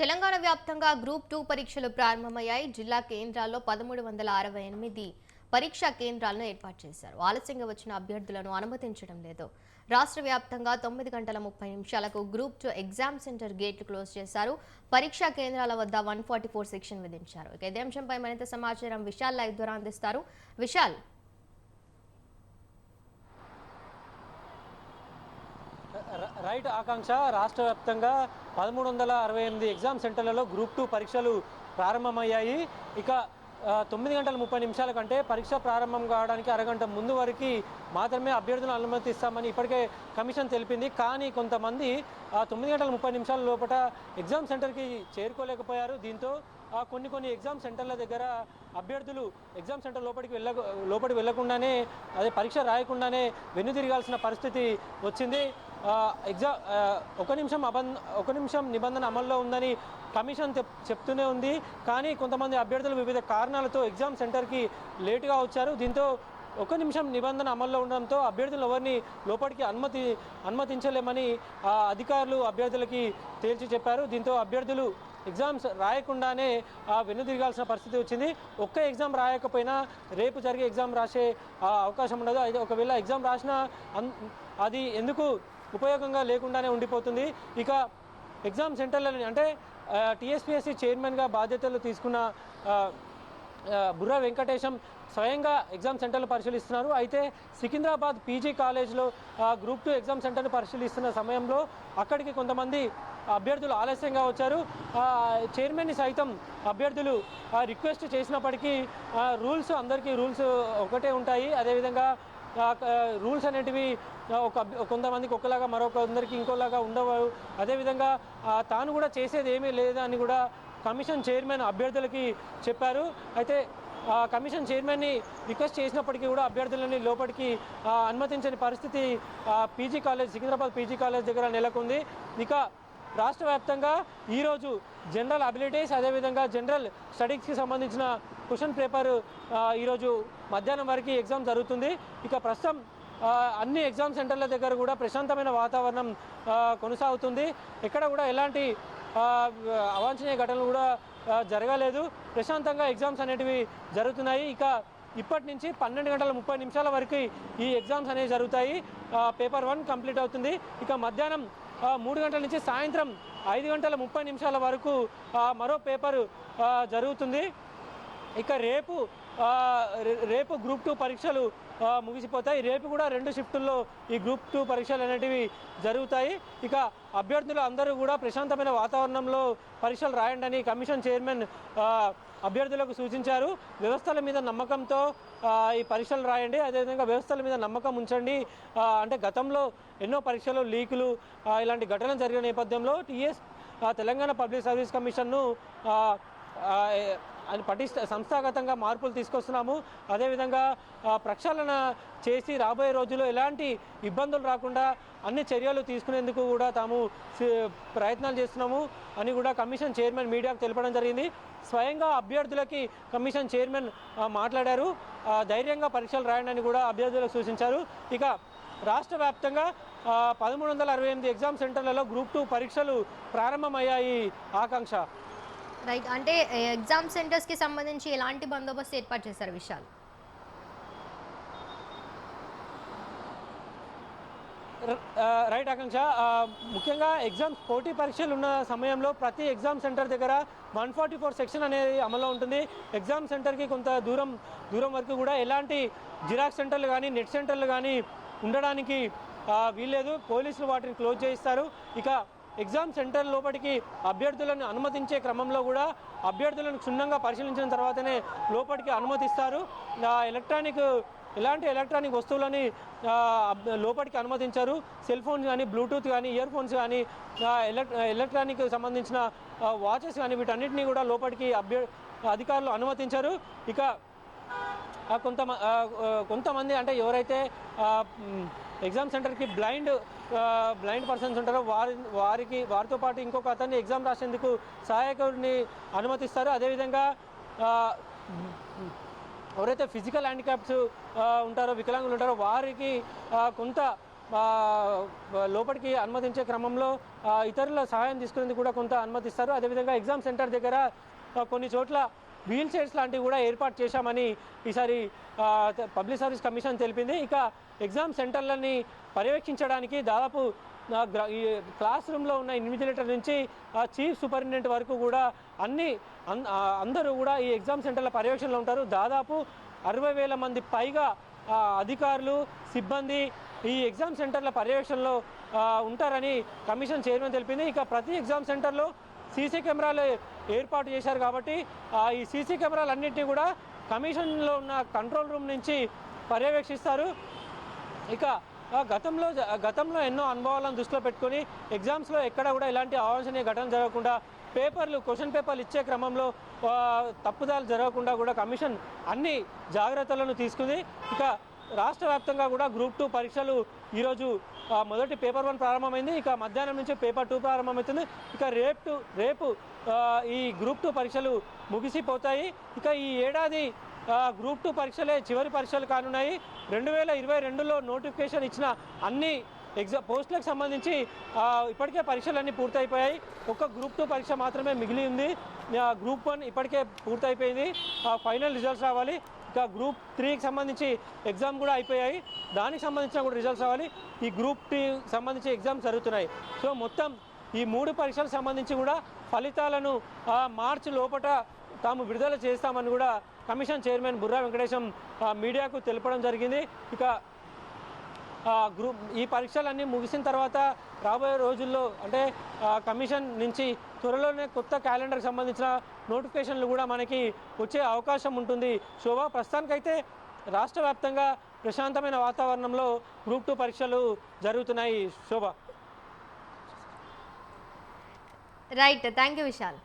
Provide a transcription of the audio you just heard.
తెలంగాణ వ్యాప్తంగా group two పరీక్షలు ప్రారంభమయ్యాయి. జిల్లా కేంద్రాల్లో పదమూడు వందల అరవై ఎనిమిది పరీక్షా కేంద్రాలను ఏర్పాటు చేశారు. ఆలస్యంగా వచ్చిన అభ్యర్థులను అనుమతించడం లేదు. రాష్ట్ర వ్యాప్తంగా తొమ్మిది గంటల ముప్పై నిమిషాలకు గ్రూప్ టూ ఎగ్జామ్ సెంటర్ గేట్లు క్లోజ్ చేశారు. పరీక్షా కేంద్రాల వద్ద వన్ ఫార్టీ ఫోర్ సెక్షన్ విధించారు. ఇక ఇదే అంశంపై మరింత సమాచారం విశాల్ లైవ్ ద్వారా అందిస్తారు. విశాల్ రైట్ ఆకాంక్ష రాష్ట్ర వ్యాప్తంగా పదమూడు వందల అరవై ఎనిమిది ఎగ్జామ్ సెంటర్లలో గ్రూప్ టూ పరీక్షలు ప్రారంభమయ్యాయి. ఇక తొమ్మిది గంటల ముప్పై నిమిషాల కంటే పరీక్ష ప్రారంభం కావడానికి అరగంట ముందు వరకు మాత్రమే అభ్యర్థులను అనుమతిస్తామని ఇప్పటికే కమిషన్ తెలిపింది. కానీ కొంతమంది ఆ తొమ్మిది గంటల ముప్పై నిమిషాల లోపల ఎగ్జామ్ సెంటర్కి చేరుకోలేకపోయారు. దీంతో ఆ కొన్ని కొన్ని ఎగ్జామ్ సెంటర్ల దగ్గర అభ్యర్థులు ఎగ్జామ్ సెంటర్ లోపలికి వెళ్ళ లోపలికి వెళ్ళకుండానే అదే పరీక్ష రాయకుండానే వెన్ను తిరగాల్సిన పరిస్థితి వచ్చింది. ఎగ్జా ఎగ్జామ్ ఒక నిమిషం అబం ఒక నిమిషం నిబంధన అమల్లో ఉందని కమిషన్ చెప్- చెప్తూనే ఉంది. కానీ కొంతమంది అభ్యర్థులు వివిధ కారణాలతో ఎగ్జామ్ సెంటర్కి లేటుగా వచ్చారు. దీంతో ఒక నిమిషం నిబంధన అమల్లో ఉండడంతో అభ్యర్థులు ఎవరిని లోపలికి అనుమతి అనుమతించలేమని ఆ అధికారులు అభ్యర్థులకి తేల్చి చెప్పారు. దీంతో అభ్యర్థులు ఎగ్జామ్స్ రాయకుండానే ఆ పరిస్థితి వచ్చింది. ఒక్క ఎగ్జామ్ రాయకపోయినా రేపు జరిగే ఎగ్జామ్ రాసే అవకాశం ఉండదు. అయితే ఒకవేళ ఎగ్జామ్ రాసినా అది ఎందుకు ఉపయోగంగా లేకుండానే ఉండిపోతుంది. ఇక ఎగ్జామ్ సెంటర్లని అంటే టీఎస్పీఎస్సీ చైర్మన్గా బాధ్యతలు తీసుకున్న బుర్ర బుర్రా వెంకటేశం స్వయంగా ఎగ్జామ్ సెంటర్లు పరిశీలిస్తున్నారు. అయితే సికింద్రాబాద్ పీజీ కాలేజ్లో గ్రూప్ టూ ఎగ్జామ్ సెంటర్ను పరిశీలిస్తున్న సమయంలో అక్కడికి కొంతమంది అభ్యర్థులు ఆలస్యంగా వచ్చారు. చైర్మన్ని సైతం అభ్యర్థులు రిక్వెస్ట్ చేసినప్పటికీ రూల్స్ అందరికీ రూల్స్ ఒకటే ఉంటాయి. అదేవిధంగా రూల్స్ అనేటివి ఒక కొంతమందికి ఒకలాగా మరొకందరికి ఇంకోలాగా ఉండవు. అదేవిధంగా తాను కూడా చేసేది ఏమీ లేదని కూడా కమిషన్ చైర్మన్ అభ్యర్థులకి చెప్పారు. అయితే ఆ, కమిషన్ చైర్మన్ని రిక్వెస్ట్ చేసినప్పటికీ కూడా అభ్యర్థులని లోపలికి అనుమతించని పరిస్థితి PG college Secunderabad PG college దగ్గర నెలకొంది. ఇక రాష్ట్ర వ్యాప్తంగా ఈరోజు జనరల్ అబిలిటీస్ అదేవిధంగా జనరల్ స్టడీస్కి సంబంధించిన క్వశ్చన్ పేపర్ ఈరోజు మధ్యాహ్నం వరకు ఎగ్జామ్ జరుగుతుంది. ఇక ప్రస్తుతం అన్ని ఎగ్జామ్ సెంటర్ల దగ్గర కూడా ప్రశాంతమైన వాతావరణం కొనసాగుతుంది. ఎక్కడ కూడా ఎలాంటి అవాంఛనీయ ఘటనలు కూడా జరగలేదు. ప్రశాంతంగా ఎగ్జామ్స్ అనేటివి జరుగుతున్నాయి. ఇక ఇప్పటి నుంచి పన్నెండు గంటల ముప్పై నిమిషాల వరకు ఈ ఎగ్జామ్స్ అనేవి జరుగుతాయి. పేపర్ వన్ కంప్లీట్ అవుతుంది. ఇక మధ్యాహ్నం మూడు గంటల నుంచి సాయంత్రం ఐదు గంటల ముప్పై నిమిషాల వరకు మరో పేపర్ జరుగుతుంది. ఇక రేపు రే- రేపు గ్రూప్ టూ పరీక్షలు ముగిసిపోతాయి. రేపు కూడా రెండు షిఫ్టుల్లో ఈ గ్రూప్ టూ పరీక్షలు అనేటివి జరుగుతాయి. ఇక అభ్యర్థులు అందరూ కూడా ప్రశాంతమైన వాతావరణంలో పరీక్షలు రాయండి అని కమిషన్ చైర్మన్ అభ్యర్థులకు సూచించారు. వ్యవస్థల మీద నమ్మకంతో ఈ పరీక్షలు రాయండి. అదేవిధంగా వ్యవస్థల మీద నమ్మకం ఉంచండి. అంటే గతంలో ఎన్నో పరీక్షలు లీకులు ఇలాంటి ఘటనలు జరిగిన నేపథ్యంలో టీఎస్ తెలంగాణ పబ్లిక్ సర్వీస్ కమిషన్ను అని పటిష్ట సంస్థాగతంగా మార్పులు తీసుకొస్తున్నాము. అదేవిధంగా ప్రక్షాళన చేసి రాబోయే రోజుల్లో ఎలాంటి ఇబ్బందులు రాకుండా అన్ని చర్యలు తీసుకునేందుకు కూడా తాము ప్రయత్నాలు చేస్తున్నాము అని కూడా కమిషన్ చైర్మన్ మీడియాకు తెలపడం జరిగింది. స్వయంగా అభ్యర్థులకి కమిషన్ చైర్మన్ మాట్లాడారు. ధైర్యంగా పరీక్షలు రాయండి అని కూడా అభ్యర్థులకు సూచించారు. ఇక రాష్ట్ర వ్యాప్తంగా పదమూడు వందల అరవై ఎనిమిది ఎగ్జామ్ సెంటర్లలో గ్రూప్ టూ పరీక్షలు ప్రారంభమయ్యాయి. ఆకాంక్ష. రైట్ అంటే ఎగ్జామ్ సెంటర్స్కి సంబంధించి ఎలాంటి బందోబస్తు ఏర్పాటు చేశారు విశాల్? రైట్ ఆకాంక్ష. ముఖ్యంగా ఎగ్జామ్స్ పోటీ పరీక్షలు ఉన్న సమయంలో ప్రతి ఎగ్జామ్ సెంటర్ దగ్గర వన్ ఫార్టీ ఫోర్ సెక్షన్ అనేది అమల్లో ఉంటుంది. ఎగ్జామ్ సెంటర్కి కొంత దూరం దూరం వరకు కూడా ఎలాంటి జిరాక్స్ సెంటర్లు కానీ నెట్ సెంటర్లు కానీ ఉండడానికి వీల్లేదు. పోలీసులు వాటిని క్లోజ్ చేయిస్తారు. ఇక ఎగ్జామ్ సెంటర్ లోపలికి అభ్యర్థులను అనుమతించే క్రమంలో కూడా అభ్యర్థులను క్షుణ్ణంగా పరిశీలించిన తర్వాతనే లోపలికి అనుమతిస్తారు. ఎలక్ట్రానిక్ ఎలాంటి ఎలక్ట్రానిక్ వస్తువులని లోపలికి అనుమతించారు. సెల్ ఫోన్స్ కానీ బ్లూటూత్ కానీ ఇయర్ ఫోన్స్ కానీ ఎలక్ట్రానిక్ సంబంధించిన వాచెస్ కానీ వీటన్నిటిని కూడా లోపలికి అభ్య అధికారులు అనుమతించారు. ఇక కొంత కొంతమంది అంటే ఎవరైతే ఎగ్జామ్ సెంటర్కి బ్లైండ్ బ్లైండ్ పర్సన్స్ ఉంటారో వారి వారికి వారితో పాటు ఇంకొక అతన్ని ఎగ్జామ్ రాసేందుకు సహాయకుడిని అనుమతిస్తారు. అదేవిధంగా ఎవరైతే ఫిజికల్ హ్యాండిక్యాప్స్ ఉంటారో వికలాంగులు ఉంటారో వారికి కొంత లోపలికి అనుమతించే క్రమంలో ఇతరుల సహాయం తీసుకునేందుకు కూడా కొంత అనుమతిస్తారు. అదేవిధంగా ఎగ్జామ్ సెంటర్ దగ్గర కొన్ని చోట్ల వీల్ చైర్స్ లాంటివి కూడా ఏర్పాటు చేశామని ఈసారి పబ్లిక్ సర్వీస్ కమిషన్ తెలిపింది. ఇక ఎగ్జామ్ సెంటర్లని పర్యవేక్షించడానికి దాదాపు ఈ క్లాస్ రూమ్లో ఉన్న ఇన్విజిలేటర్ నుంచి ఆ చీఫ్ సూపరింటెండెంట్ వరకు కూడా అన్ని అన్- అందరూ కూడా ఈ ఎగ్జామ్ సెంటర్ల పర్యవేక్షణలో ఉంటారు. దాదాపు అరవై వేల మంది పైగా అధికారులు సిబ్బంది ఈ ఎగ్జామ్ సెంటర్ల పర్యవేక్షణలో ఉంటారని కమిషన్ చైర్మన్ తెలిపింది. ఇక ప్రతి ఎగ్జామ్ సెంటర్లో సీసీ కెమెరాలు ఏర్పాటు చేశారు కాబట్టి ఈ సీసీ కెమెరాలన్నింటినీ కూడా కమిషన్లో ఉన్న కంట్రోల్ రూమ్ నుంచి పర్యవేక్షిస్తారు. ఇక ఆ, గతంలో గతంలో ఎన్నో అనుభవాలను దృష్టిలో పెట్టుకొని ఎగ్జామ్స్లో ఎక్కడ కూడా ఇలాంటి అవాంఛనీయ ఘటన జరగకుండా పేపర్లు క్వశ్చన్ పేపర్లు ఇచ్చే క్రమంలో తప్పుదాలు జరగకుండా కూడా కమిషన్ అన్ని జాగ్రత్తలను తీసుకుంది. ఇక రాష్ట్ర వ్యాప్తంగా కూడా గ్రూప్ టూ పరీక్షలు ఈరోజు మొదటి పేపర్ వన్ ప్రారంభమైంది. ఇక మధ్యాహ్నం నుంచి పేపర్ టూ ప్రారంభమవుతుంది. ఇక రేపు రేపు ఈ గ్రూప్ టూ పరీక్షలు ముగిసిపోతాయి. ఇక ఈ ఏడాది గ్రూప్ టూ పరీక్షలే చివరి పరీక్షలు కానున్నాయి. రెండు వేల ఇరవై రెండులో నోటిఫికేషన్ ఇచ్చిన అన్ని ఎగ్జామ్ పోస్టులకు సంబంధించి ఇప్పటికే పరీక్షలన్నీ పూర్తయిపోయాయి. ఒక్క గ్రూప్ టూ పరీక్ష మాత్రమే మిగిలి ఉంది. గ్రూప్ వన్ ఇప్పటికే పూర్తయిపోయింది. ఫైనల్ రిజల్ట్స్ రావాలి. ఇక గ్రూప్ త్రీకి సంబంధించి ఎగ్జామ్ కూడా అయిపోయాయి. దానికి సంబంధించిన కూడా రిజల్ట్స్ రావాలి. ఈ గ్రూప్ టీ సంబంధించి ఎగ్జామ్స్ జరుగుతున్నాయి. సో మొత్తం ఈ మూడు పరీక్షలకు సంబంధించి కూడా ఫలితాలను మార్చి లోపట తాము విడుదల చేస్తామని కూడా కమిషన్ చైర్మన్ బుర్రా వెంకటేశం మీడియాకు తెలపడం జరిగింది. ఇక గ్రూప్ ఈ పరీక్షలన్నీ ముగిసిన తర్వాత రాబోయే రోజుల్లో అంటే కమిషన్ నుంచి త్వరలోనే కొత్త క్యాలెండర్కి సంబంధించిన నోటిఫికేషన్లు కూడా మనకి వచ్చే అవకాశం ఉంటుంది. శోభ ప్రస్తుతానికైతే రాష్ట్ర వ్యాప్తంగా ప్రశాంతమైన వాతావరణంలో గ్రూప్ టూ పరీక్షలు జరుగుతున్నాయి. Shobha. Right thank you Vishal